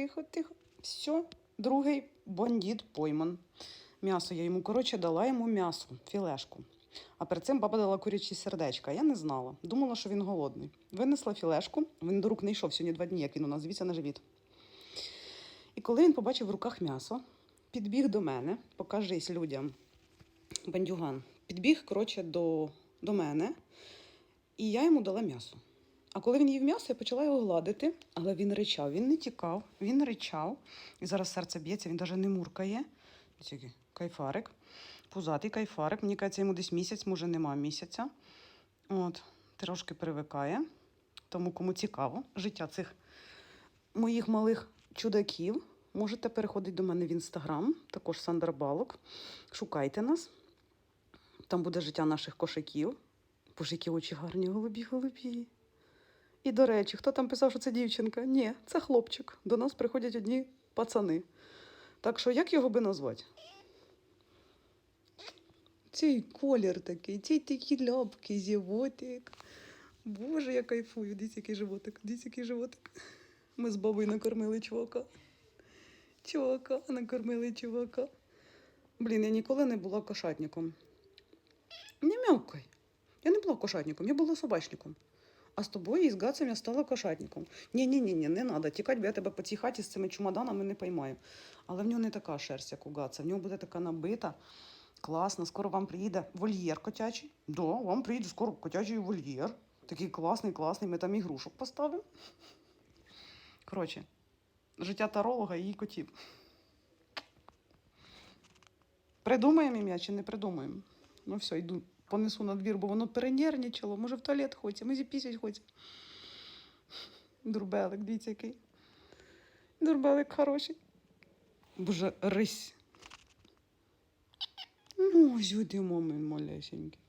тихо, тихо. Все, другий бандит пойман. М'ясо я йому, коротше, дала йому м'ясо, філешку. А перед цим баба дала курячі сердечка. Я не знала. Думала, що він голодний. Винесла філешку. Він до рук не йшов сьогодні два дні, як він у нас звідси на живіт. І коли він побачив в руках м'ясо, підбіг до мене, покажись людям, бандюган, підбіг, коротше, до, до мене, і я йому дала м'ясо. А коли він їв м'ясо, я почала його гладити, але він ричав, він не тікав, він ричав. І зараз серце б'ється, він навіть не муркає. Який кайфарик, пузатий кайфарик. Мені кажеться, йому десь місяць, може, нема місяця. От, трошки привикає. Тому кому цікаво життя цих моїх малих чудаків, можете переходити до мене в інстаграм, також Сандра Балок. Шукайте нас. Там буде життя наших кошаків. Боже, які очі гарні, голубі, голубі. І до речі, хто там писав, що це дівчинка? Ні, це хлопчик. До нас приходять одні пацани. Так що як його би назвати? Цей колір такий, цей такі ляпки, животик. Боже, я кайфую. Дивіться, який животик, дивіться, який животик. Ми з бабою накормили чувака. Чувака, накормили чувака. Блін, я ніколи не була кошатником. Не м'явкай. Я не була кошатником, я була собачником. А з тобою із Гацем я стала кошатником. Ні, ні, ні, ні, не треба тікати, бо я тебе по цій хаті з цими чумаданами не поймаю. Але в нього не така шерсть, як у Гаца. В нього буде така набита, класна. Скоро вам приїде вольєр котячий. Да, вам приїде скоро котячий вольєр. Такий класний, класний. Ми там ігрушок поставимо. Коротше, життя таролога і її котів. Придумаємо ім'я чи не придумаємо? Ну все, йду, понесу на двір, бо воно перенервничало. Може, в туалет хоче, ми пісять хоче. Дурбелик, дивіться який. Дурбелик хороший. Боже, рись. Ну, сюди, ми малесенький.